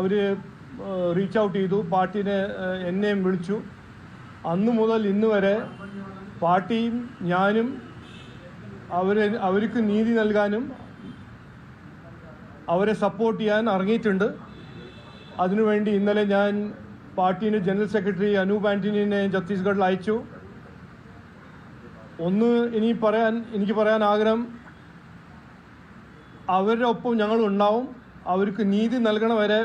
അവർ reach out ചെയ്തു. പാർട്ടിനെ എന്നെയും വിളിച്ചു. അന്ന് മുതൽ ഇന്ന് വരെ പാർട്ടിയും ഞാനും അവരെ അവർക്ക് നീതി നൽകാനും അവരെ സപ്പോർട്ട് ചെയ്യാൻ ഇറങ്ങിയിട്ടുണ്ട്. അതിനുവേണ്ടി ഇന്നലെ ഞാൻ പാർട്ടിയുടെ ജനറൽ സെക്രട്ടറി അനൂപ് ആന്റണിനെ ഛത്തീസ്ഗഡിൽ അയച്ചു. ഒന്ന് ഇനി പറയാൻ എനിക്ക് പറയാൻ ആഗ്രഹം അവരുടെ ഒപ്പം ഞങ്ങൾ ഉണ്ടാവും അവർക്ക് നീതി നൽകണ വരെ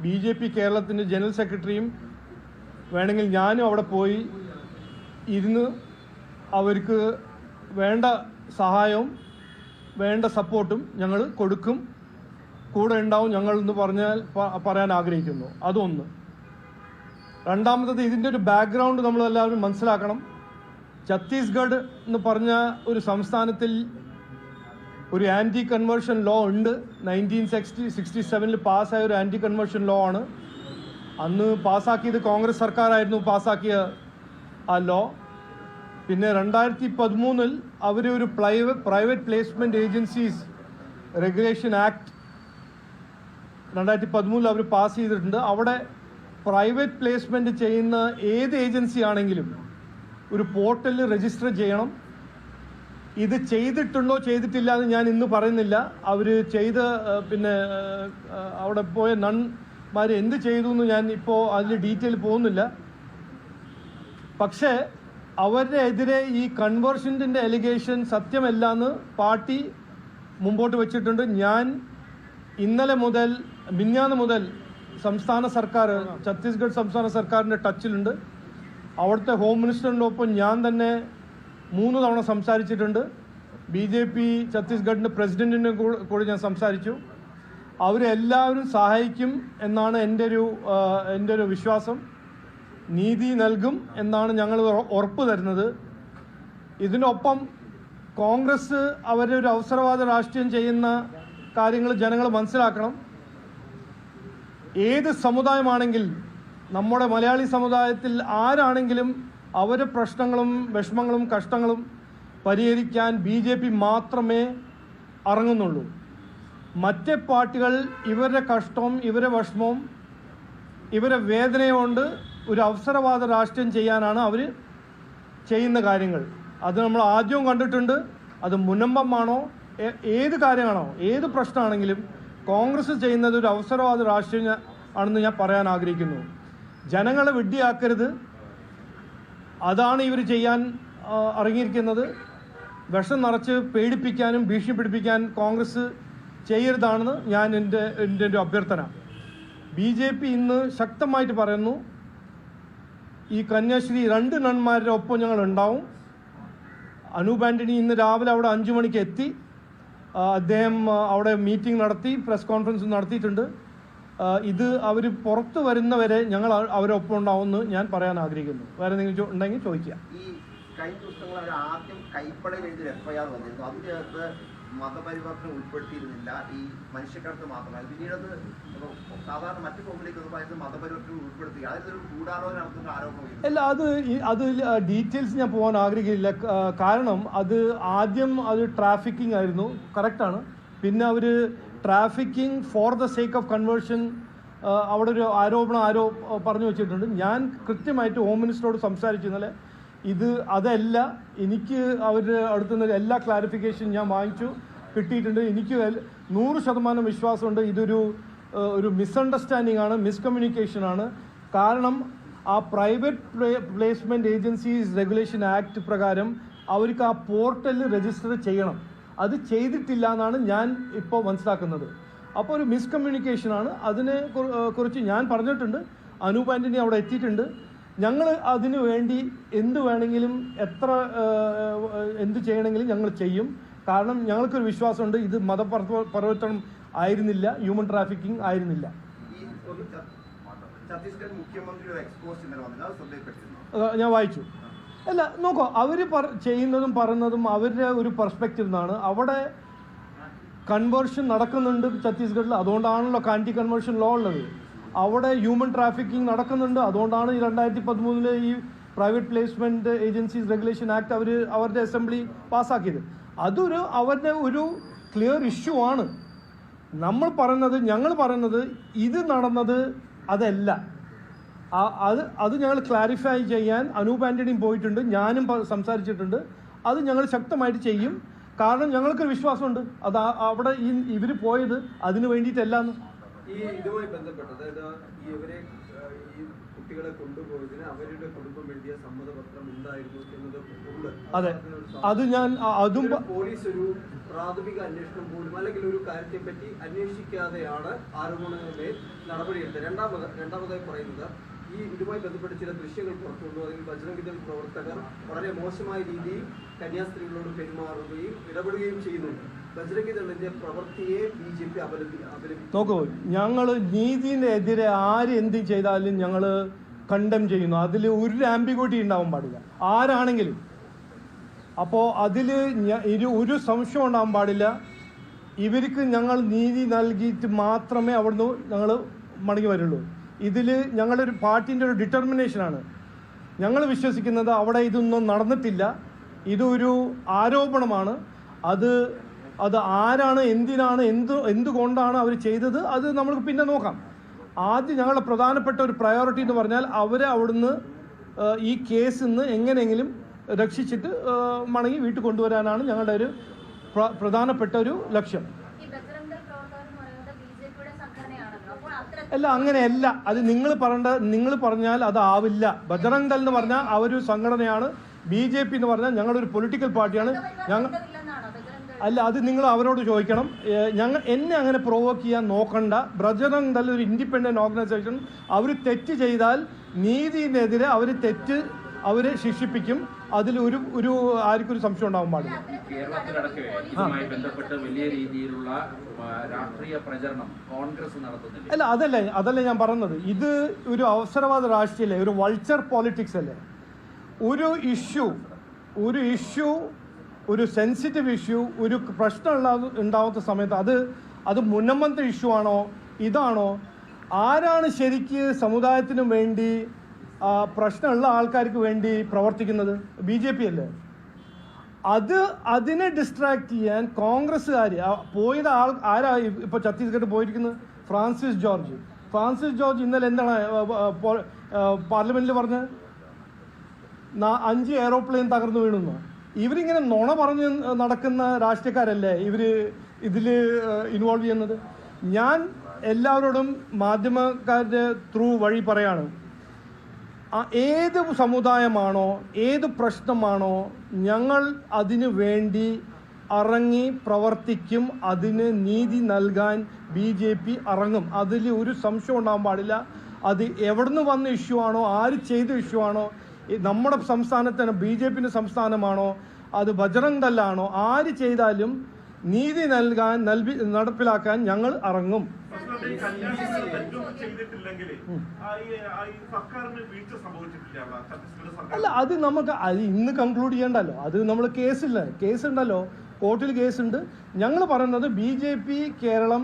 ബി ജെ പി കേരളത്തിന്റെ ജനറൽ സെക്രട്ടറിയും വേണമെങ്കിൽ ഞാനും അവിടെ പോയി ഇരുന്ന് അവർക്ക് വേണ്ട സഹായവും വേണ്ട സപ്പോർട്ടും ഞങ്ങൾ കൊടുക്കും. കൂടെ ഉണ്ടാവും ഞങ്ങൾ എന്ന് പറഞ്ഞാൽ പറയാൻ ആഗ്രഹിക്കുന്നു. അതൊന്ന്. രണ്ടാമത്തത് ഇതിന്റെ ഒരു ബാക്ക്ഗ്രൗണ്ട് നമ്മൾ എല്ലാവരും മനസ്സിലാക്കണം. ഛത്തീസ്ഗഡ് എന്ന് പറഞ്ഞ ഒരു സംസ്ഥാനത്തിൽ ഒരു ആന്റി കൺവേർഷൻ ലോ ഉണ്ട്. നയന്റീൻ സിക്സ്റ്റി സിക്സ്റ്റി സെവനിൽ പാസ്സായ ഒരു ആന്റി കൺവേർഷൻ ലോ ആണ്. അന്ന് പാസ്സാക്കിയത് കോൺഗ്രസ് സർക്കാരായിരുന്നു പാസ്സാക്കിയ ആ ലോ പിന്നെ രണ്ടായിരത്തി പതിമൂന്നിൽ അവർ ഒരു private placement agencies regulation act രണ്ടായിരത്തി പതിമൂന്നിൽ അവർ പാസ് ചെയ്തിട്ടുണ്ട്. അവിടെ പ്രൈവറ്റ് പ്ലേസ്മെന്റ് ചെയ്യുന്ന ഏത് ഏജൻസി ആണെങ്കിലും ഒരു പോർട്ടലിൽ രജിസ്റ്റർ ചെയ്യണം. ഇത് ചെയ്തിട്ടുണ്ടോ ചെയ്തിട്ടില്ല എന്ന് ഞാൻ ഇന്ന് പറയുന്നില്ല. അവർ ചെയ്ത് പിന്നെ അവിടെ പോയ നൺമാർ എന്ത് ചെയ്തു എന്ന് ഞാൻ ഇപ്പോൾ അതിൽ ഡീറ്റെയിൽ പോകുന്നില്ല. പക്ഷേ അവരുടെ എതിരെ ഈ കൺവേർഷന്റെ എലിഗേഷൻ സത്യമല്ല എന്ന് പാർട്ടി മുമ്പോട്ട് വെച്ചിട്ടുണ്ട്. ഞാൻ ഇന്നലെ മുതൽ മിന്നാന്ന് മുതൽ സംസ്ഥാന സർക്കാർ ഛത്തീസ്ഗഡ് സംസ്ഥാന സർക്കാരിന്റെ ടച്ചിലുണ്ട്. അവിടുത്തെ ഹോം മിനിസ്റ്ററിന്റെ ഒപ്പം ഞാൻ തന്നെ മൂന്ന് തവണ സംസാരിച്ചിട്ടുണ്ട്. ബി ജെ പി ഛത്തീസ്ഗഡിന്റെ പ്രസിഡന്റിന്റെ കൂടെ ഞാൻ സംസാരിച്ചു. അവരെല്ലാവരും സഹായിക്കും എന്നാണ് എന്റെ ഒരു എന്റെ ഒരു വിശ്വാസം. നീതി നൽകും എന്നാണ് ഞങ്ങൾ ഉറപ്പ് തരുന്നത്. ഇതിനൊപ്പം കോൺഗ്രസ് അവരുടെ ഒരു അവസരവാദ രാഷ്ട്രീയം ചെയ്യുന്ന കാര്യങ്ങൾ ജനങ്ങൾ മനസ്സിലാക്കണം. ഏത് സമുദായമാണെങ്കിൽ നമ്മുടെ മലയാളി സമുദായത്തിൽ ആരാണെങ്കിലും അവരുടെ പ്രശ്നങ്ങളും വിഷമങ്ങളും കഷ്ടങ്ങളും പരിഹരിക്കാൻ ബി ജെ പി മാത്രമേ ഇറങ്ങുന്നുള്ളൂ മറ്റേ പാർട്ടികൾ ഇവരുടെ കഷ്ടവും ഇവരുടെ വിഷമവും ഇവരെ വേദനയുകൊണ്ട് ഒരു അവസരവാദ രാഷ്ട്രീയം ചെയ്യാനാണ് അവർ ചെയ്യുന്ന കാര്യങ്ങൾ. അത് നമ്മൾ ആദ്യവും കണ്ടിട്ടുണ്ട്. അത് മുനമ്പമാണോ? ഏത് കാര്യമാണോ? ഏത് പ്രശ്നമാണെങ്കിലും കോൺഗ്രസ് ചെയ്യുന്നത് ഒരു അവസരവാദ രാഷ്ട്രീയം ആണെന്ന് ഞാൻ പറയാൻ ആഗ്രഹിക്കുന്നു. ജനങ്ങളെ വിഡ്ഢിയാക്കരുത്. അതാണ് ഇവർ ചെയ്യാൻ ഇറങ്ങിയിരിക്കുന്നത് വിഷം നിറച്ച് പേടിപ്പിക്കാനും ഭീഷണിപ്പെടുപ്പിക്കാൻ കോൺഗ്രസ് ചെയ്യരുതാണെന്ന് ഞാൻ എന്റെ എന്റെ ഒരു അഭ്യർത്ഥന. ബി ജെ പി ഇന്ന് ശക്തമായിട്ട് പറയുന്നു ഈ കന്യാശ്രീ രണ്ട് നന്മാരുടെ ഒപ്പം ഞങ്ങൾ ഉണ്ടാവും അനൂപ് ആന്റണി ഇന്ന് രാവിലെ അവിടെ അഞ്ചു മണിക്ക് എത്തി. അദ്ദേഹം അവിടെ മീറ്റിംഗ് നടത്തി പ്രസ് കോൺഫറൻസ് നടത്തിയിട്ടുണ്ട്. ഇത് അവർ പുറത്ത് വരുന്നവരെ ഞങ്ങൾ അവ- അവരൊപ്പം ഉണ്ടാവുമെന്ന് ഞാൻ പറയാൻ ആഗ്രഹിക്കുന്നു. വേറെ എന്തെങ്കിലും ഉണ്ടെങ്കിൽ ചോദിക്കുക ഈ കഴിഞ്ഞ ആദ്യം കൈപ്പടയിൽ എഴുതിയ എഫ്ഐആർ വന്നിരുന്നു. അതിനകത്ത് മതപരിവർത്തനം ഉൾപ്പെടുത്തിയിരുന്നില്ല. ഈ മനുഷ്യക്കടത്ത് മാത്രമല്ല. പിന്നീട് അത് സാധാരണ മറ്റു മതപരിവർത്തനം ഉൾപ്പെടുത്തി. നടത്തുന്ന ആരോപണം അല്ല അത് അത് ഡീറ്റെയിൽസ് ഞാൻ പോകാൻ ആഗ്രഹിക്കില്ല. കാരണം അത് ആദ്യം അത് ട്രാഫിക്കിംഗ് ആയിരുന്നു. കറക്റ്റാണ്. പിന്നെ അവർ trafficking for the sake of conversion അവിടെ ഒരു ആരോപണം ആരോ പറഞ്ഞു വെച്ചിട്ടുണ്ട്. ഞാൻ കൃത്യമായിട്ട് ഹോം മിനിസ്റ്ററോട് സംസാരിച്ചു ഇന്നലെ. ഇത് അതല്ല എനിക്ക് അവരുടെ അടുത്തു നിന്ന് എല്ലാ ക്ലാരിഫിക്കേഷൻ ഞാൻ വാങ്ങിച്ചു കിട്ടിയിട്ടുണ്ട്. എനിക്ക് നൂറ് ശതമാനം വിശ്വാസമുണ്ട്. ഇതൊരു ഒരു മിസ്അണ്ടർസ്റ്റാൻഡിംഗ് ആണ് മിസ്കമ്മ്യൂണിക്കേഷൻ ആണ്. കാരണം ആ private placement agencies regulation act പ്രകാരം അവർക്ക് ആ പോർട്ടലിൽ രജിസ്റ്റർ ചെയ്യണം. അത് ചെയ്തിട്ടില്ല എന്നാണ് ഞാൻ ഇപ്പോൾ മനസ്സിലാക്കുന്നത്. അപ്പോൾ ഒരു മിസ്കമ്മ്യൂണിക്കേഷൻ ആണ്. അതിനെ കുറി- കുറിച്ച് ഞാൻ പറഞ്ഞിട്ടുണ്ട്. അനൂപ് ആന്റണി അവിടെ എത്തിയിട്ടുണ്ട്. ഞങ്ങൾ അതിനു വേണ്ടി എന്ത് വേണമെങ്കിലും എത്ര എന്ത് ചെയ്യണമെങ്കിലും ഞങ്ങൾ ചെയ്യും. കാരണം ഞങ്ങൾക്കൊരു വിശ്വാസമുണ്ട്. ഇത് മതപരിവർത്തനം ആയിരുന്നില്ല. ഹ്യൂമൻ ട്രാഫിക്കിംഗ് ആയിരുന്നില്ല. ഞാൻ വായിച്ചു. അല്ല നോക്കോ അവർ ചെയ്യുന്നതും പറയുന്നതും അവരുടെ ഒരു പെർസ്പെക്റ്റീവ് നിന്നാണ് അവിടെ കൺവേർഷൻ നടക്കുന്നുണ്ട് ഛത്തീസ്ഗഡിൽ അതുകൊണ്ടാണല്ലോ കാന്റി കൺവേർഷൻ ലോ ഉള്ളത്. അവിടെ ഹ്യൂമൻ ട്രാഫിക്കിംഗ് നടക്കുന്നുണ്ട് അതുകൊണ്ടാണ് ഈ രണ്ടായിരത്തി പതിമൂന്നിലെ ഈ private placement agencies regulation act അവർ അവരുടെ അസംബ്ലി പാസ്സാക്കിയത് അതൊരു അവരുടെ ഒരു ക്ലിയർ ഇഷ്യൂ ആണ്. നമ്മൾ പറയുന്നത് ഞങ്ങൾ പറയുന്നത് ഇത് നടന്നത് അതല്ല. അത് അത് ഞങ്ങൾ ക്ലാരിഫൈ ചെയ്യാൻ അനൂപ് ആന്റണിയും പോയിട്ടുണ്ട് ഞാനും സംസാരിച്ചിട്ടുണ്ട്. അത് ഞങ്ങൾ ശക്തമായിട്ട് ചെയ്യും. കാരണം ഞങ്ങൾക്കൊരു വിശ്വാസമുണ്ട്. അത് അവിടെ ഈ ഇവർ പോയത് അതിന് വേണ്ടിയിട്ടല്ലാന്ന്. ഈ ഇതുമായി ബന്ധപ്പെട്ട് അതായത് ഈ ഇവരെ ഈ കുട്ടികളെ കൊണ്ടുപോയതിന് അവരുടെ കുടുംബം എഴുതിയ സമ്മതപത്രം ഉണ്ടായിരുന്നു എന്നത് ഉണ്ട് അതെ. അത് ഞാൻ അതും പോലീസ് ഒരു പ്രാഥമിക അന്വേഷണം പോലും അല്ലെങ്കിൽ ഒരു കാര്യത്തെ പറ്റി അന്വേഷിക്കാതെയാണ് ആരോപണങ്ങളുടെ നടപടിയെടുത്തത്. രണ്ടാമത് രണ്ടാമതായി പറയുന്നത് ഈ ഇതുമായി ബന്ധപ്പെട്ട് ചില ദൃശ്യങ്ങൾ പുറത്തുകൊണ്ടു അതിൽ ബജ്രംഗിദൾ പ്രവർത്തകർ വളരെ മോശമായ രീതിയിൽ കന്യാസ്ത്രീകളോട് പെരുമാറുകയും ഇടപെടുകയും ചെയ്യുന്നുണ്ട്. നോക്കൂ ഞങ്ങൾ നീതിനെതിരെ ആര് എന്ത് ചെയ്താലും ഞങ്ങൾ കണ്ടം ചെയ്യുന്നു. അതിൽ ഒരു ആംബിഗോട്ടി ഉണ്ടാവാൻ പാടില്ല. ആരാണെങ്കിലും. അപ്പോൾ അതിൽ ഇരു ഒരു സംശയം ഉണ്ടാവാൻ പാടില്ല. ഇവർക്ക് ഞങ്ങൾ നീതി നൽകിയിട്ട് മാത്രമേ അവിടുന്ന് ഞങ്ങൾ മടങ്ങി വരുള്ളൂ. ഇതിൽ ഞങ്ങളൊരു പാർട്ടിന്റെ ഒരു ഡിറ്റർമിനേഷനാണ് ഞങ്ങൾ വിശ്വസിക്കുന്നത് അവിടെ ഇതൊന്നും നടന്നിട്ടില്ല. ഇതൊരു ആരോപണമാണ്. അത് അത് ആരാണ് എന്തിനാണ് എന്ത് എന്തുകൊണ്ടാണ് അവർ ചെയ്തത് അത് നമുക്ക് പിന്നെ നോക്കാം. ആദ്യം ഞങ്ങളുടെ പ്രധാനപ്പെട്ട ഒരു പ്രയോറിറ്റി എന്ന് പറഞ്ഞാൽ അവരെ അവിടുന്ന് ഈ കേസിൽ നിന്ന് എങ്ങനെയെങ്കിലും രക്ഷിച്ചിട്ട് മടങ്ങി വീട്ടിൽ കൊണ്ടുവരാനാണ് ഞങ്ങളുടെ ഒരു പ്ര- പ്രധാനപ്പെട്ട ഒരു ലക്ഷ്യം ഈ ബജറംഗ് ദൾ പ്രവർത്തകർ എന്ന് പറയുന്നത് ബി ജെ പിയുടെ സംഘടനയാണല്ലോ അപ്പോൾ അത്ര അല്ല അങ്ങനെയല്ല. അത് നിങ്ങൾ പറയേണ്ട നിങ്ങൾ പറഞ്ഞാൽ അത് ആവില്ല. ബജറംഗ് ദൾ എന്ന് പറഞ്ഞാൽ അവരൊരു സംഘടനയാണ്. ബി ജെ പി എന്ന് പറഞ്ഞാൽ ഞങ്ങളൊരു പൊളിറ്റിക്കൽ പാർട്ടിയാണ്. ഞങ്ങൾ അല്ല അത് നിങ്ങൾ അവരോട് ചോദിക്കണം. ഞങ്ങൾ എന്നെ അങ്ങനെ പ്രൊവോക്ക് ചെയ്യാൻ നോക്കണ്ട. ബ്രജറംഗ് ദൾ ഒരു ഇൻഡിപെൻഡന്റ് ഓർഗനൈസേഷൻ അവർ തെറ്റ് ചെയ്താൽ നീതിനെതിരെ അവർ തെറ്റ് അവരെ ശിക്ഷിപ്പിക്കും. അതിൽ ഒരു ഒരു ആർക്കും ഒരു സംശയം ഉണ്ടാവാൻ പാടില്ല. കേരളത്തിലടക്കവേ ഇതുമായി ബന്ധപ്പെട്ട് വലിയ രീതിയിലുള്ള ആ, രാഷ്ട്രീയ പ്രചരണം കോൺഗ്രസ് നടത്തുന്നില്ല. അല്ല അതല്ല അതല്ല ഞാൻ പറഞ്ഞത്. ഇത് ഒരു അവസരവാദ രാഷ്ട്രീയല്ലേ ഒരു വൾച്ചർ പോളിറ്റിക്സ് അല്ലേ? ഒരു ഇഷ്യൂ ഒരു ഇഷ്യൂ ഒരു സെൻസിറ്റീവ് ഇഷ്യൂ ഒരു പ്രശ്നം ഉണ്ടാവുന്ന സമയത്ത് അത് അത് മുന്നമന്ത്ര ഇഷ്യൂ ആണോ ഇതാണോ? ആരാണ് ശരിക്ക് സമുദായത്തിനു വേണ്ടി പ്രശ്നമുള്ള ആൾക്കാർക്ക് വേണ്ടി പ്രവർത്തിക്കുന്നത് ബി ജെ പി അല്ലേ? അത് അതിനെ ഡിസ്ട്രാക്ട് ചെയ്യാൻ കോൺഗ്രസ്സുകാർ പോയത് ആൾ ആരാ ഇപ്പൊ ഛത്തീസ്ഗഡ് പോയിരിക്കുന്നത്? Francis George. ഫ്രാൻസിസ് ജോർജ് ഇന്നലെ എന്താണ് പാർലമെന്റിൽ പറഞ്ഞത്? അഞ്ച് എയറോപ്ലെയിൻ തകർന്നു വീണുന്നു? ഇവരിങ്ങനെ നുണ പറഞ്ഞ് നടക്കുന്ന രാഷ്ട്രീയക്കാരല്ലേ ഇവർ ഇതിൽ ഇൻവോൾവ് ചെയ്യുന്നത്? ഞാൻ എല്ലാവരോടും മാധ്യമക്കാരുടെ ത്രൂ വഴി പറയാണ്. ആ ഏത് സമുദായമാണോ ഏത് പ്രശ്നമാണോ ഞങ്ങൾ അതിനു വേണ്ടി ഇറങ്ങി പ്രവർത്തിക്കും അതിന് നീതി നൽകാൻ ബി ജെ പി ഇറങ്ങും അതിൽ ഒരു സംശയം ഉണ്ടാകാൻ പാടില്ല. അത് എവിടുന്ന് വന്ന ഇഷ്യൂ ആണോ ആര് ചെയ്ത ഇഷ്യൂ ആണോ നമ്മുടെ സംസ്ഥാനത്തിന് ബി ജെ പിന്റെ സംസ്ഥാനമാണോ അത് ബജറംഗ് ദല്ലാണോ ആര് ചെയ്താലും നീതി നൽകാൻ നൽകി നടപ്പിലാക്കാൻ ഞങ്ങൾ ഇറങ്ങും ഈ തെറ്റൊന്നും ചെയ്തിട്ടില്ലെങ്കിൽ സർക്കാരിന് വീഴ്ച സംഭവിച്ചിട്ടില്ല സർക്കാർ അല്ല അത് നമുക്ക് അത് ഇന്ന് കൺക്ലൂഡ് ചെയ്യണ്ടല്ലോ. അത് നമ്മൾ കേസില്ല. കേസുണ്ടല്ലോ. കോർട്ടിൽ കേസുണ്ട്. ഞങ്ങൾ പറയുന്നത് ബി ജെ പി കേരളം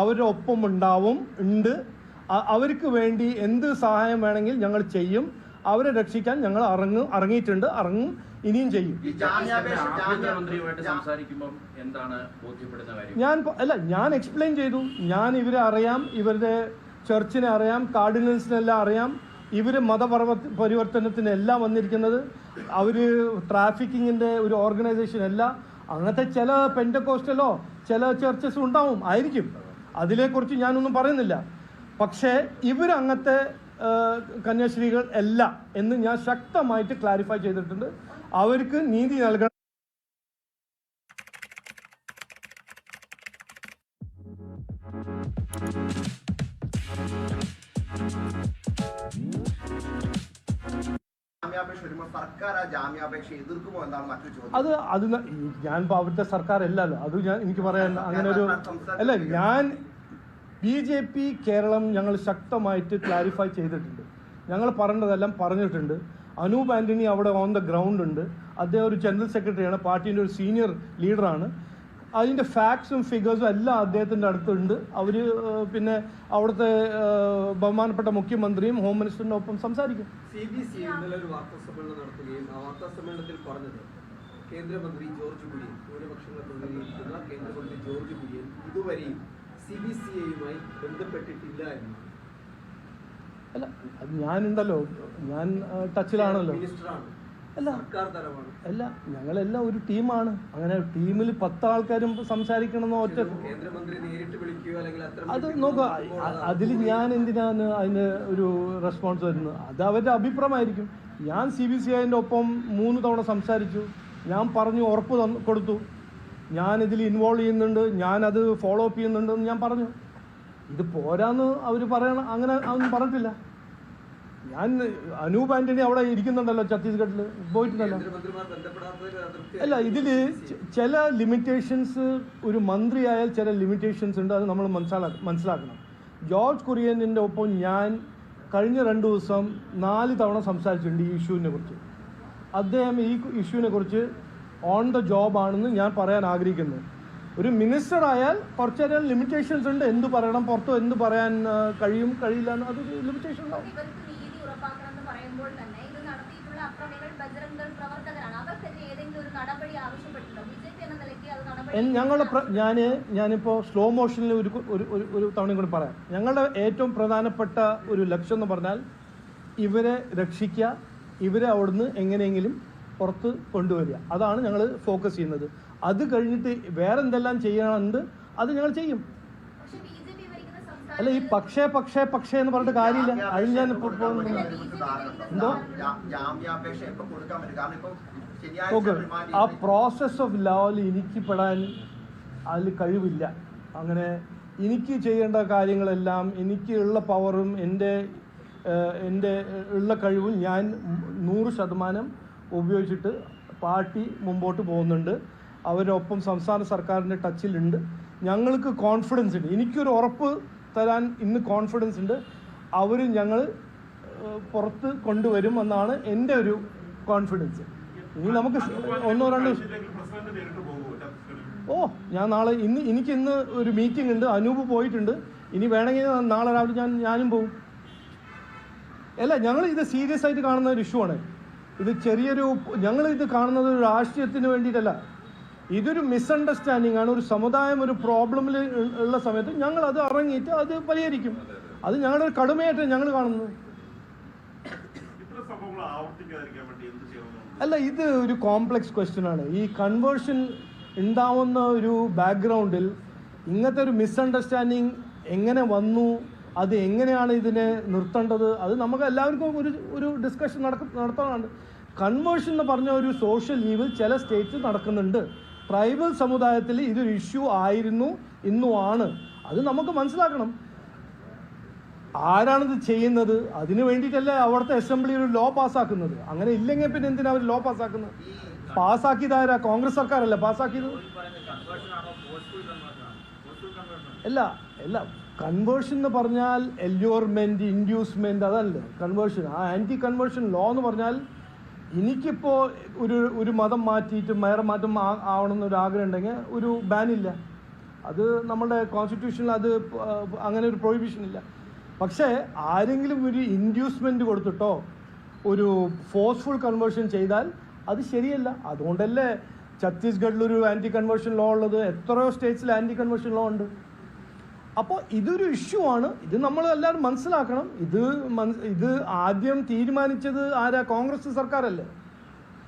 അവരുടെ ഒപ്പം ഉണ്ടാവും ഉണ്ട്. അവർക്ക് വേണ്ടി എന്ത് സഹായം വേണമെങ്കിൽ ഞങ്ങൾ ചെയ്യും. അവരെ രക്ഷിക്കാൻ ഞങ്ങൾ ഇറങ്ങും ഇറങ്ങിയിട്ടുണ്ട് ഇറങ്ങും ഇനിയും ചെയ്യും. ഞാൻ അല്ല ഞാൻ എക്സ്പ്ലെയിൻ ചെയ്തു. ഞാൻ ഇവരെ അറിയാം ഇവരുടെ ചർച്ചിനെ അറിയാം കാർഡിനൽസിനെല്ലാം അറിയാം. ഇവർ മതപരവ പരിവർത്തനത്തിനെല്ലാം വന്നിരിക്കുന്നത്. അവർ ട്രാഫിക്കിങ്ങിന്റെ ഒരു ഓർഗനൈസേഷൻ അല്ല. അങ്ങനത്തെ ചില പെൻഡക്കോസ്റ്റലോ ചില ചർച്ചസും ഉണ്ടാവും ആയിരിക്കും. അതിനെക്കുറിച്ച് ഞാനൊന്നും പറയുന്നില്ല. പക്ഷേ ഇവരങ്ങനത്തെ കന്യാശ്രീകൾ കന്യാസ്ത്രീകൾ അല്ല എന്ന് ഞാൻ ശക്തമായിട്ട് ക്ലാരിഫൈ ചെയ്തിട്ടുണ്ട്. അവർക്ക് നീതി നൽകണം. അത് അത് ഞാൻ ഇപ്പൊ അവിടുത്തെ സർക്കാർ അല്ലല്ലോ. അത് ഞാൻ എനിക്ക് പറയാൻ അങ്ങനെ ഒരു അല്ല ഞാൻ ബി ജെ പി കേരളം ഞങ്ങൾ ശക്തമായിട്ട് ക്ലാരിഫൈ ചെയ്തിട്ടുണ്ട്. ഞങ്ങൾ പറഞ്ഞതെല്ലാം പറഞ്ഞിട്ടുണ്ട്. അനൂപ് ആന്റണി അവിടെ ഓൺ ദ ഗ്രൗണ്ട് ഉണ്ട്. അദ്ദേഹം ഒരു ജനറൽ സെക്രട്ടറിയാണ് പാർട്ടീന്റെ ഒരു സീനിയർ ലീഡറാണ് അതിന്റെ ഫാക്ട്സും ഫിഗേഴ്സും എല്ലാം അദ്ദേഹത്തിന്റെ അടുത്തുണ്ട്. അവർ പിന്നെ അവിടുത്തെ ബഹുമാനപ്പെട്ട മുഖ്യമന്ത്രിയും ഹോം മിനിസ്റ്ററിന്റെ ഒപ്പം സംസാരിക്കും. ഒരു ആ കേന്ദ്രമന്ത്രി ജോർജ് കുര്യൻ ഭൂരിപക്ഷങ്ങളെ പ്രതിനിധീകരിക്കുന്ന കേന്ദ്രമന്ത്രി ജോർജ് കുര്യൻ ഇതുവരെയും സി ബി സി ഐയുമായി ബന്ധപ്പെട്ടിട്ടില്ല എന്നാണ് അല്ല അത് ഞാനുണ്ടല്ലോ ഞാൻ ടച്ചിലാണല്ലോ. അല്ല. അല്ല ഞങ്ങളെല്ലാം ഒരു ടീമാണ്. അങ്ങനെ ടീമിൽ പത്ത് ആൾക്കാരും സംസാരിക്കണമെന്നോ ഒറ്റ അത് നോക്ക നോക്കുക. അതിൽ ഞാൻ എന്തിനാണ് അതിന് ഒരു റെസ്പോൺസ് വരുന്നത്? അത് അവരുടെ അഭിപ്രായമായിരിക്കും. ഞാൻ സി ബി സി ഐന്റെ ഒപ്പം മൂന്ന് തവണ സംസാരിച്ചു. ഞാൻ പറഞ്ഞു ഉറപ്പ് തന്നു കൊടുത്തു. ഞാൻ ഇതിൽ ഇൻവോൾവ് ചെയ്യുന്നുണ്ട്. ഞാനത് ഫോളോ അപ്പ് ചെയ്യുന്നുണ്ടെന്ന് ഞാൻ പറഞ്ഞു. ഇത് പോരാന്ന് അവർ പറയണം അങ്ങനെ അതൊന്നും പറഞ്ഞിട്ടില്ല. ഞാൻ അനൂപ് ആന്റണി അവിടെ ഇരിക്കുന്നുണ്ടല്ലോ ഛത്തീസ്ഗഡിൽ പോയിട്ടുണ്ടല്ലോ. അല്ല ഇതിൽ ചില ലിമിറ്റേഷൻസ് ഒരു മന്ത്രിയായാൽ ചില ലിമിറ്റേഷൻസ് ഉണ്ട് അത് നമ്മൾ മനസ്സിലാ മനസ്സിലാക്കണം. ജോർജ് കുര്യനിന്റെ ഒപ്പം ഞാൻ കഴിഞ്ഞ രണ്ട് ദിവസം നാല് തവണ സംസാരിച്ചിട്ടുണ്ട് ഈ ഇഷ്യൂവിനെ കുറിച്ച്. അദ്ദേഹം ഈ ഇഷ്യൂവിനെ കുറിച്ച് ഓൺ ദ ജോബ് ആണെന്ന് ഞാൻ പറയാൻ ആഗ്രഹിക്കുന്നു. ഒരു മിനിസ്റ്റർ ആയാൽ കുറച്ചേരം ലിമിറ്റേഷൻസ് ഉണ്ട്. എന്ത് പറയണം പുറത്തോ എന്ത് പറയാൻ കഴിയും കഴിയില്ല അതൊരു ലിമിറ്റേഷൻ ഉണ്ടാവും. അത് ഞങ്ങളുടെ ഞാൻ ഞാനിപ്പോൾ സ്ലോ മോഷനിൽ ഒരു ഒരു ഒരു ഒരു തവണയും കൂടി പറയാം. ഞങ്ങളുടെ ഏറ്റവും പ്രധാനപ്പെട്ട ഒരു ലക്ഷ്യം എന്ന് പറഞ്ഞാൽ ഇവരെ രക്ഷിക്കുക ഇവരെ അവിടുന്ന് എങ്ങനെയെങ്കിലും പുറത്ത് കൊണ്ടുവരിക. അതാണ് ഞങ്ങൾ ഫോക്കസ് ചെയ്യുന്നത്. അത് കഴിഞ്ഞിട്ട് വേറെ എന്തെല്ലാം ചെയ്യാനുണ്ട് അത് ഞങ്ങൾ ചെയ്യും. അല്ല ഈ പക്ഷേ പക്ഷേ പക്ഷേ എന്ന് പറഞ്ഞിട്ട് കാര്യമില്ല. അതിൽ ഞാൻ എന്തോ? ആ പ്രോസസ് ഓഫ് ലോയിൽ എനിക്ക് പെടാൻ അതിൽ കഴിവില്ല. അങ്ങനെ എനിക്ക് ചെയ്യേണ്ട കാര്യങ്ങളെല്ലാം എനിക്ക് ഉള്ള പവറും എന്റെ എന്റെ ഉള്ള കഴിവും ഞാൻ നൂറ് ശതമാനം ഉപയോഗിച്ചിട്ട് പാർട്ടി മുമ്പോട്ട് പോകുന്നുണ്ട്. അവരൊപ്പം സംസ്ഥാന സർക്കാരിന്റെ ടച്ചിലുണ്ട്. ഞങ്ങൾക്ക് കോൺഫിഡൻസ് ഉണ്ട്. എനിക്കൊരു ഉറപ്പ് തരാൻ ഇന്ന് കോൺഫിഡൻസ് ഉണ്ട്. അവർ ഞങ്ങൾ പുറത്ത് കൊണ്ടുവരും എന്നാണ് എന്റെ ഒരു കോൺഫിഡൻസ് ഇനി നമുക്ക് ഒന്നോ രണ്ടോ ഓ ഞാൻ നാളെ ഇന്ന് എനിക്ക് ഇന്ന് ഒരു മീറ്റിംഗ് ഉണ്ട്. അനൂപ് പോയിട്ടുണ്ട്. ഇനി വേണമെങ്കിൽ നാളെ രാവിലെ ഞാൻ ഞാനും പോകും അല്ല ഞങ്ങൾ ഇത് സീരിയസ് ആയിട്ട് കാണുന്ന ഒരു ഇഷ്യൂ ആണ്. ഇത് ചെറിയൊരു ഞങ്ങൾ ഇത് കാണുന്നത് ഒരു രാഷ്ട്രീയത്തിന് വേണ്ടിയിട്ടല്ല. ഇതൊരു മിസ്അണ്ടർസ്റ്റാൻഡിങ് ആണ്. ഒരു സമുദായം ഒരു പ്രോബ്ലമിൽ ഉള്ള സമയത്ത് ഞങ്ങൾ അത് ഇറങ്ങിയിട്ട് അത് പരിഹരിക്കും. അത് ഞങ്ങളുടെ ഒരു കടുമയായിട്ട് ഞങ്ങൾ കാണുന്നു അല്ല ഇത് ഒരു കോംപ്ലക്സ് ക്വസ്റ്റ്യൻ ആണ്. ഈ കൺവേർഷൻ ഉണ്ടാവുന്ന ഒരു ബാക്ക്ഗ്രൗണ്ടിൽ ഇങ്ങനത്തെ ഒരു മിസ്അണ്ടർസ്റ്റാൻഡിങ് എങ്ങനെ വന്നു? അത് എങ്ങനെയാണ് ഇതിനെ നിർത്തേണ്ടത്? അത് നമുക്ക് എല്ലാവർക്കും ഒരു ഒരു ഡിസ്കഷൻ നടക്ക നടത്താനുണ്ട്. കൺവേർഷൻ എന്ന് പറഞ്ഞ ഒരു സോഷ്യൽ ലീവിൽ ചില സ്റ്റേറ്റ്സ് നടക്കുന്നുണ്ട്. ട്രൈബൽ സമുദായത്തിൽ ഇതൊരു ഇഷ്യൂ ആയിരുന്നു ഇന്നും ആണ് അത് നമുക്ക് മനസ്സിലാക്കണം. ആരാണിത് ചെയ്യുന്നത്? അതിനു വേണ്ടിയിട്ടല്ലേ അവിടുത്തെ അസംബ്ലി ഒരു ലോ പാസ്സാക്കുന്നത്. അങ്ങനെ ഇല്ലെങ്കിൽ പിന്നെ എന്തിനാ അവർ ലോ പാസ്സാക്കുന്നത്? പാസ്സാക്കിയത് ആരാ കോൺഗ്രസ് സർക്കാരല്ലേ പാസ്സാക്കിയത്? അല്ല അല്ല കൺവേർഷൻ എന്ന് പറഞ്ഞാൽ എല്യോർമെന്റ് ഇൻഡ്യൂസ്മെന്റ് അതല്ലേ? കൺവേർഷൻ ആ ആന്റി കൺവേർഷൻ ലോ എന്ന് പറഞ്ഞാൽ എനിക്കിപ്പോൾ ഒരു ഒരു മതം മാറ്റിയിട്ട് വേറെ മാറ്റം ആവണമെന്നൊരു ആഗ്രഹം ഉണ്ടെങ്കിൽ ഒരു ബാനില്ല അത് നമ്മുടെ കോൺസ്റ്റിറ്റ്യൂഷനിൽ അത് അങ്ങനെ ഒരു പ്രൊഹിബിഷൻ ഇല്ല. പക്ഷേ ആരെങ്കിലും ഒരു ഇൻഡ്യൂസ്മെന്റ് കൊടുത്തിട്ടോ ഒരു ഫോഴ്സ്ഫുൾ കൺവേർഷൻ ചെയ്താൽ അത് ശരിയല്ല. അതുകൊണ്ടല്ലേ ഛത്തീസ്ഗഡിലൊരു ആന്റി കൺവേർഷൻ ലോ ഉള്ളത്. എത്രയോ സ്റ്റേറ്റ്സിൽ ആന്റി കൺവേർഷൻ ലോ ഉണ്ട്. അപ്പോൾ ഇതൊരു ഇഷ്യൂ ആണ്. ഇത് നമ്മൾ എല്ലാവരും മനസ്സിലാക്കണം. ഇത് ഇത് ആദ്യം തീരുമാനിച്ചത് ആരാ? കോൺഗ്രസ് സർക്കാരല്ലേ?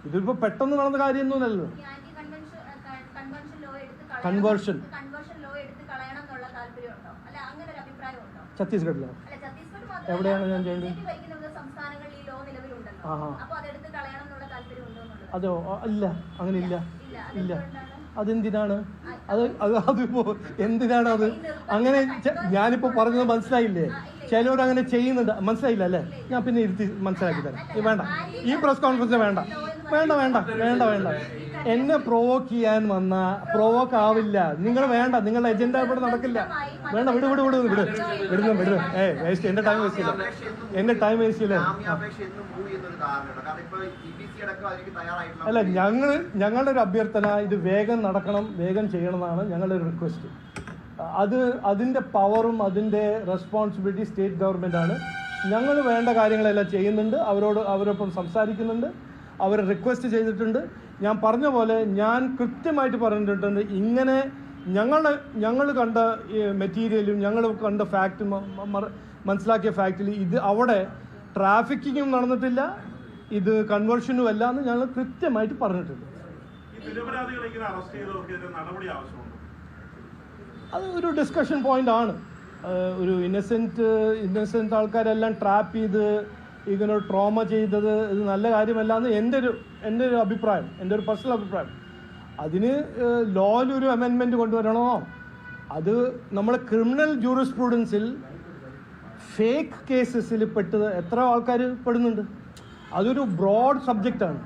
ഇതിപ്പോൾ പെട്ടെന്ന് നടന്ന കാര്യമൊന്നുമല്ലല്ലോ. കൺവേർഷൻ ഛത്തീസ്ഗഡിലോ? എവിടെയാണ് ഞാൻ ചെയ്യേണ്ടത്? നിലവിലുണ്ടല്ലോ. ആഹാ. അതോ ഇല്ല. അങ്ങനെ ഇല്ല. ഇല്ല. അതെന്തിനാണ്? അത് അത് അതിപ്പോ എന്തിനാണ് അത് അങ്ങനെ ഞാനിപ്പോ പറഞ്ഞത് മനസ്സിലായില്ലേ? ചിലവർ അങ്ങനെ ചെയ്യുന്നുണ്ട്. മനസ്സിലായില്ല അല്ലേ? ഞാൻ പിന്നെ ഇരുത്തി മനസ്സിലാക്കി തരാം. വേണ്ട. ഈ പ്രസ് കോൺഫറൻസ് വേണ്ട. വേണ്ട വേണ്ട വേണ്ട വേണ്ട. എന്നെ പ്രൊവോക്ക് ചെയ്യാൻ വന്ന പ്രൊവോക്ക് ആവില്ല. നിങ്ങൾ വേണ്ട നിങ്ങളുടെ എജൻഡ ഇവിടെ നടക്കില്ല. വേണ്ട വിട് വിട് വിട് വിട്. വിടുന്നു വിടുന്നു. ഏ വേസ്റ്റ് എന്റെ ടൈം വേസ്റ്റ് ചെയ്യില്ല? എന്റെ ടൈം വേസ്റ്റ് ചെയ്യില്ല? അല്ല ഞങ്ങൾ ഞങ്ങളുടെ ഒരു അഭ്യർത്ഥന ഇത് വേഗം നടക്കണം വേഗം ചെയ്യണമെന്നാണ് ഞങ്ങളുടെ ഒരു റിക്വസ്റ്റ് അത് അതിന്റെ പവറും അതിന്റെ റെസ്പോൺസിബിലിറ്റി സ്റ്റേറ്റ് ഗവൺമെന്റ് ആണ്. ഞങ്ങൾ വേണ്ട കാര്യങ്ങളെല്ലാം ചെയ്യുന്നുണ്ട്. അവരോട് അവരൊപ്പം സംസാരിക്കുന്നുണ്ട്. അവർ റിക്വസ്റ്റ് ചെയ്തിട്ടുണ്ട്. ഞാൻ പറഞ്ഞ പോലെ ഞാൻ കൃത്യമായിട്ട് പറഞ്ഞിട്ടുണ്ട്. ഇങ്ങനെ ഞങ്ങൾ ഞങ്ങൾ കണ്ട മെറ്റീരിയലും ഞങ്ങൾ കണ്ട ഫാക്റ്റ് മനസ്സിലാക്കിയ ഫാക്റ്റിൽ ഇത് അവിടെ ട്രാഫിക്കിങ്ങും നടന്നിട്ടില്ല. ഇത് കൺവേർഷനും അല്ല എന്ന് ഞങ്ങൾ കൃത്യമായിട്ട് പറഞ്ഞിട്ടുണ്ട്. അത് ഒരു ഡിസ്കഷൻ പോയിന്റ് ആണ്. ഒരു ഇന്നസെന്റ് ഇന്നസെന്റ് ആൾക്കാരെല്ലാം ട്രാപ്പ് ചെയ്ത് ഇങ്ങനെ ട്രോമ ചെയ്തത് ഇത് നല്ല കാര്യമല്ല എന്ന് എന്റെ ഒരു എന്റെ ഒരു അഭിപ്രായം എന്റെ ഒരു പേഴ്സണൽ അഭിപ്രായം. അതിന് ലോയിൽ ഒരു അമെൻമെന്റ് കൊണ്ടുവരണോ? അത് നമ്മളെ ക്രിമിനൽ ജൂറിസ്പ്രൂഡൻസിൽ ഫേക്ക് കേസസിൽ പെട്ട് എത്ര ആൾക്കാർ പെടുന്നുണ്ട്? അതൊരു ബ്രോഡ് സബ്ജക്റ്റാണ്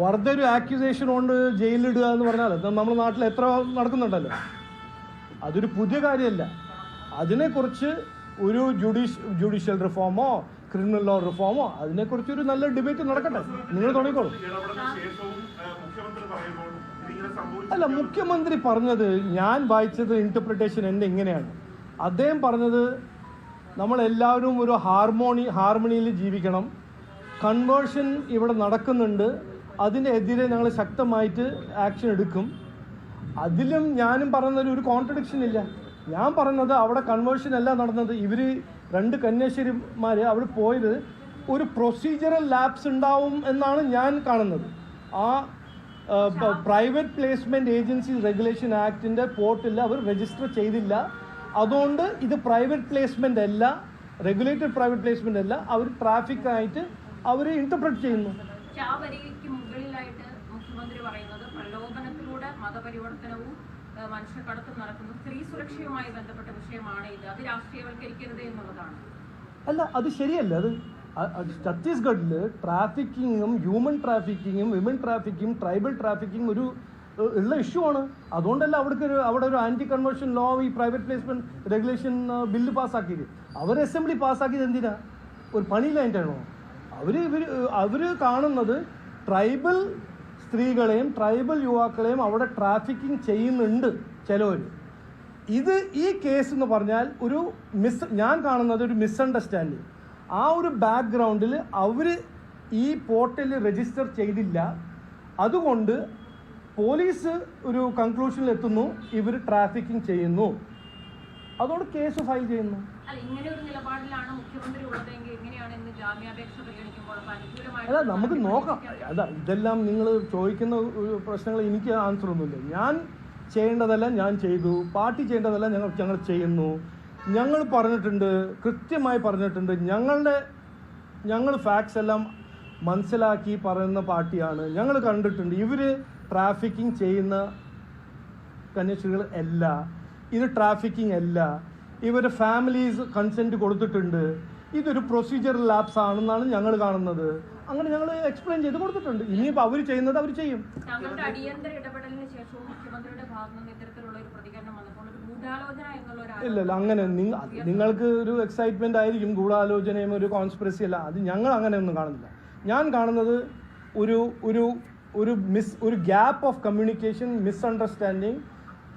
വെറുതെ ഒരു ആക്യുസേഷൻ കൊണ്ട് ജയിലിലിടുക എന്ന് പറഞ്ഞാൽ നമ്മുടെ നാട്ടിൽ എത്ര നടക്കുന്നുണ്ടല്ലോ? അതൊരു പുതിയ കാര്യമല്ല. അതിനെക്കുറിച്ച് ഒരു ജുഡീഷ് ജുഡീഷ്യൽ റിഫോമോ ക്രിമിനൽ ലോ റിഫോമോ അതിനെക്കുറിച്ച് ഒരു നല്ല ഡിബേറ്റ് നടക്കട്ടെ. നിങ്ങൾ തുടങ്ങിക്കോളൂ. അല്ല മുഖ്യമന്ത്രി പറഞ്ഞത് ഞാൻ വായിച്ചത് ഇന്റർപ്രിട്ടേഷൻ എന്റെ ഇങ്ങനെയാണ്. അദ്ദേഹം പറഞ്ഞത് നമ്മളെല്ലാവരും ഒരു ഹാർമോണി ഹാർമണിയിൽ ജീവിക്കണം. കൺവേർഷൻ ഇവിടെ നടക്കുന്നുണ്ട്. അതിനെതിരെ ഞങ്ങൾ ശക്തമായിട്ട് ആക്ഷൻ എടുക്കും. അതിലും ഞാനും പറഞ്ഞതിൽ ഒരു കോൺട്രഡിക്ഷൻ ഇല്ല. ഞാൻ പറഞ്ഞത് അവിടെ കൺവേർഷൻ അല്ല നടന്നത്. ഇവർ രണ്ട് കന്യാശ്ശേരിമാർ അവിടെ പോയത് ഒരു പ്രൊസീജിയറൽ ലാബ്സ് ഉണ്ടാവും എന്നാണ് ഞാൻ കാണുന്നത്. ആ പ്രൈവറ്റ് പ്ലേസ്മെന്റ് ഏജൻസി റെഗുലേഷൻ ആക്ടിന്റെ പോർട്ടിൽ അവർ രജിസ്റ്റർ ചെയ്തില്ല. അതുകൊണ്ട് ഇത് പ്രൈവറ്റ് പ്ലേസ്മെന്റ് അല്ല റെഗുലേറ്റഡ് പ്രൈവറ്റ് പ്ലേസ്മെന്റ് അല്ല അവർ ട്രാഫിക് ആയിട്ട് അവർ ഇന്റർപ്രറ്റ് ചെയ്യുന്നു. പക്ഷെ മുകളിലായിട്ട് മുഖ്യമന്ത്രി പറയുന്നത് പ്രലോഭനത്തിലൂടെ മതപരിവർത്തനവും മനുഷ്യക്കടത്തും നടക്കുന്ന സ്ത്രീ സുരക്ഷയുമായി ബന്ധപ്പെട്ട വിഷയമാണ് ഇത്. അത് രാഷ്ട്രീയവൽക്കരിക്കരുത് എന്നുള്ളതാണ്. അല്ല അത് ശരിയല്ല? അത് ഛത്തീസ്ഗഡിൽ ട്രാഫിക്കിങ്ങും ഹ്യൂമൻ ട്രാഫിക്കിങ്ങും വിമൻ ട്രാഫിക്കിങ്ങും ട്രൈബൽ ട്രാഫിക്കിങ്ങും ഒരു ഉള്ള ഇഷ്യൂ ആണ്. അതുകൊണ്ടല്ല അവിടേക്ക് ഒരു അവിടെ ഒരു ആന്റി കൺവേർഷൻ ലോ ഈ പ്രൈവറ്റ് പ്ലേസ്മെന്റ് റെഗുലേഷൻ ബില്ല് പാസ്സാക്കിയത്. അവർ അസംബ്ലി പാസ്സാക്കിയത് എന്തിനാ? ഒരു പണിയില്ലായിട്ടാണോ അവർ ഇവർ അവർ കാണുന്നത് ട്രൈബൽ സ്ത്രീകളെയും ട്രൈബൽ യുവാക്കളെയും അവിടെ ട്രാഫിക്കിംഗ് ചെയ്യുന്നുണ്ട് ചിലവർ ഇത് ഈ കേസ് എന്ന് പറഞ്ഞാൽ ഒരു മിസ് ഞാൻ കാണുന്നത് ഒരു മിസ്അണ്ടർസ്റ്റാൻഡിങ് ആ ഒരു ബാക്ക്ഗ്രൗണ്ടിൽ അവർ ഈ പോർട്ടലിൽ രജിസ്റ്റർ ചെയ്തില്ല. അതുകൊണ്ട് പോലീസ് ഒരു കൺക്ലൂഷനിൽ എത്തുന്നു ഇവർ ട്രാഫിക്കിംഗ് ചെയ്യുന്നു. അതോട് കേസ് ഫയൽ ചെയ്യുന്നു. അല്ല നമുക്ക് നോക്കാം. അതാ ഇതെല്ലാം നിങ്ങൾ ചോദിക്കുന്ന പ്രശ്നങ്ങൾ എനിക്ക് ആൻസർ ഒന്നുമില്ല. ഞാൻ ചെയ്യേണ്ടതെല്ലാം ഞാൻ ചെയ്തു. പാർട്ടി ചെയ്യേണ്ടതെല്ലാം ഞങ്ങൾ ഞങ്ങൾ ചെയ്യുന്നു. ഞങ്ങൾ പറഞ്ഞിട്ടുണ്ട് കൃത്യമായി പറഞ്ഞിട്ടുണ്ട്. ഞങ്ങളുടെ ഞങ്ങൾ ഫാക്ട്സ് എല്ലാം മനസ്സിലാക്കി പറയുന്ന പാർട്ടിയാണ്. ഞങ്ങൾ കണ്ടിട്ടുണ്ട് ഇവർ ട്രാഫിക്കിംഗ് ചെയ്യുന്ന കന്യാസ്ത്രീകൾ അല്ല ഇത് ട്രാഫിക്കിംഗ് അല്ല. ഇവരുടെ ഫാമിലീസ് കൺസെന്റ് കൊടുത്തിട്ടുണ്ട്. ഇതൊരു പ്രൊസീജിയർ ലാപ്സ് ആണെന്നാണ് ഞങ്ങൾ കാണുന്നത്. അങ്ങനെ ഞങ്ങൾ എക്സ്പ്ലെയിൻ ചെയ്ത് കൊടുത്തിട്ടുണ്ട്. ഇനിയിപ്പോൾ അവർ ചെയ്യുന്നത് അവർ ചെയ്യും. ഇല്ലല്ല അങ്ങനെ നിങ്ങൾക്ക് ഒരു എക്സൈറ്റ്മെന്റ് ആയിരിക്കും ഗൂഢാലോചനയും ഒരു കോൺസ്പിറസി അല്ല. അത് ഞങ്ങൾ അങ്ങനെ ഒന്നും കാണുന്നില്ല. ഞാൻ കാണുന്നത് ഒരു ഒരു ഒരു മിസ് ഒരു ഗ്യാപ്പ് ഓഫ് കമ്മ്യൂണിക്കേഷൻ മിസ്അണ്ടർസ്റ്റാൻഡിങ്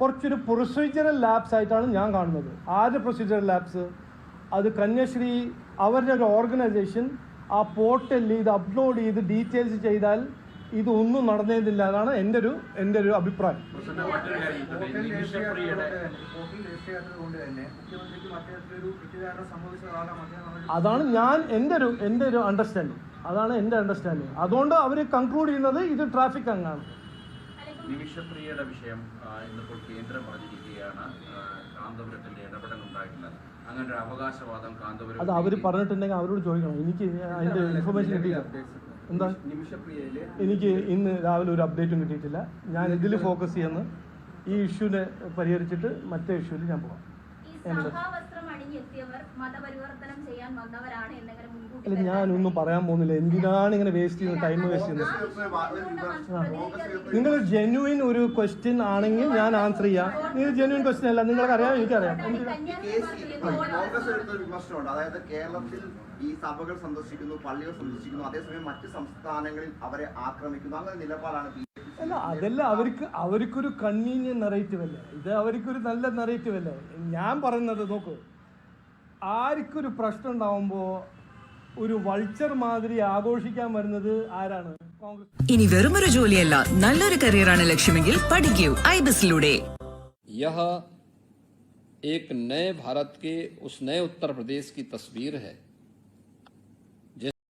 കുറച്ചൊരു പ്രൊസീജിയറൽ ലാബ്സ് ആയിട്ടാണ് ഞാൻ കാണുന്നത്. ആരുടെ പ്രൊസീജിയറൽ ലാബ്സ് അത് കന്യാശ്രീ അവരുടെ ഒരു ഓർഗനൈസേഷൻ ആ പോർട്ടലിൽ ഇത് അപ്ലോഡ് ചെയ്ത് ഡീറ്റെയിൽസ് ചെയ്താൽ ഇതൊന്നും നടന്നേതില്ല എന്നാണ് എന്റെ ഒരു എന്റെ ഒരു അഭിപ്രായം. അതാണ് ഞാൻ എന്റെ ഒരു എന്റെ ഒരു അണ്ടർസ്റ്റാൻഡിങ് അതാണ് എന്റെ അണ്ടർസ്റ്റാൻഡിങ് അതുകൊണ്ട് അവർ കൺക്ലൂഡ് ചെയ്യുന്നത് ഇത് ട്രാഫിക് അങ്ങാണ് നിമിഷപ്രിയയുടെ വിഷയം ഇന്നിപ്പോൾ കേന്ദ്രം പറഞ്ഞിരിക്കുകയാണ് കാന്തപുരത്തിന്റെ ഇടപെടൽ ഉണ്ടായിട്ടില്ല അങ്ങനെ ഒരു അവകാശവാദം കാന്തപുരം അത് അവർ പറഞ്ഞിട്ടുണ്ടെങ്കിൽ അവരോട് ചോദിക്കണം. എനിക്ക് അതിന്റെ ഇൻഫർമേഷൻ കിട്ടിയില്ല. എന്താ? നിമിഷപ്രിയയിലെ എനിക്ക് ഇന്ന് രാവിലെ ഒരു അപ്ഡേറ്റും കിട്ടിയിട്ടില്ല. ഞാൻ ഇതിൽ ഫോക്കസ് ചെയ്യുന്നു. ഈ ഇഷ്യൂനെ പരിഹരിച്ചിട്ട് മറ്റേ ഇഷ്യൂവിൽ ഞാൻ പോകാം അല്ല ഞാനൊന്നും പറയാൻ പോകുന്നില്ല. എന്തിനാണ് ഇങ്ങനെ വേസ്റ്റ് ചെയ്യുന്നത്? ടൈം വേസ്റ്റ് ചെയ്യുന്നത്? നിങ്ങൾ ജെന്യുവിൻ ഒരു ക്വസ്റ്റ്യൻ ആണെങ്കിൽ ഞാൻ ആൻസർ ചെയ്യാം. നിങ്ങൾ ജെന്യുവിൻ ക്വസ്റ്റ്യൻ അല്ല. നിങ്ങൾക്ക് അറിയാം എനിക്കറിയാം കോൺഗ്രസ് എടുത്ത ഒരു വിമർശനമുണ്ട് അതായത് കേരളത്തിൽ ഈ സഭകൾ സന്ദർശിക്കുന്നു പള്ളികൾ സന്ദർശിക്കുന്നു അതേസമയം മറ്റ് സംസ്ഥാനങ്ങളിൽ അവരെ ആക്രമിക്കുന്നു. അങ്ങനെ നിലപാടാണ് ബി ജെ പി അല്ല അതല്ല അവർക്ക് അവർക്കൊരു കൺവീനിയൻ നെറേറ്റീവ് അല്ലേ ഇത് അവർക്കൊരു നല്ല നെറേറ്റീവ് അല്ലേ ഞാൻ പറയുന്നത് നോക്കൂ ആർക്കൊരു പ്രശ്നം ഉണ്ടാവുമ്പോൾ ഒരു വൾച്ചർ മാതിരി ആഘോഷിക്കാൻ വരുന്നത് ആരാണ് കോൺഗ്രസ് ഇനി വെറുമൊരു ജോലിയല്ല നല്ലൊരു കരിയറാണ് ലക്ഷ്യമെങ്കിൽ പഠിക്കൂ ഐബിസിലൂടെ यह एक नए भारत के उस नए उत्तर प्रदेश की तस्वीर है